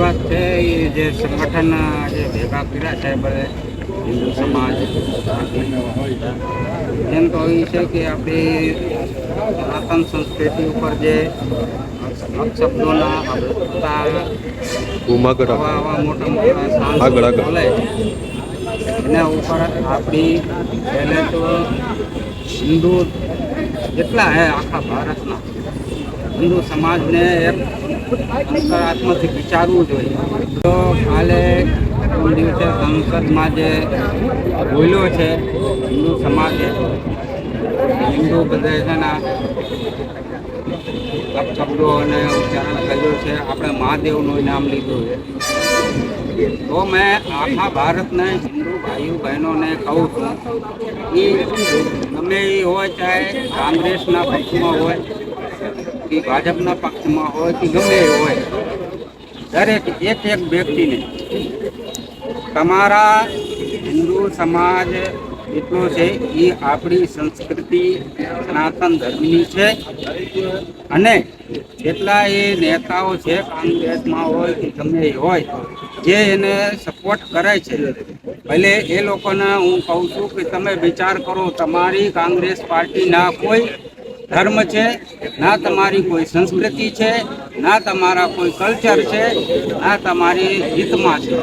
વાત છે એ જે સંગઠન જે ભેગા કર્યા છે બધે હિન્દુ સમાજ એમ તો એ છે કે આપણી સનાતન સંસ્કૃતિ ઉપર જે શબ્દોના આવા મોટા મોટા. બોલે એના ઉપર આપણી પહેલે તો હિન્દુ જેટલા હે આખા ભારતના હિન્દુ સમાજને એક અંતરાત્માથી વિચારવું જોઈએ. તો કાલે ત્રણ દિવસે સંસદમાં જે બોલ્યો છે, હિન્દુ સમાજે, હિન્દુ બધે શબ્દો અને ઉચ્ચારણ કર્યું છે, આપણે મહાદેવનું નામ લીધું છે. તો મેં આખા ભારતને હિન્દુ ભાઈઓ, બહેનોને કહું છું એ ગમે એ હોય, ચાહે કોંગ્રેસના પક્ષમાં હોય કે ભાજપના પક્ષમાં હોય કે ગમે એ હોય, દરેક એક એક વ્યક્તિને તમારા હિન્દુ સમાજ એટલો છે, એ આપણી સંસ્કૃતિ, સનાતન ધર્મની છે અને જેટલા એ નેતાઓ છે, કોંગ્રેસમાં હોય કે ગમે એ હોય, જે એને સપોર્ટ કરે છે. ભલે એ લોકોને હું કહું છું કે તમે વિચાર કરો, તમારી કોંગ્રેસ પાર્ટીના કોઈ ધર્મ છે, ના તમારી કોઈ સંસ્કૃતિ છે, ના તમારા કોઈ કલ્ચર છે, ના તમારી હિતમાં છે.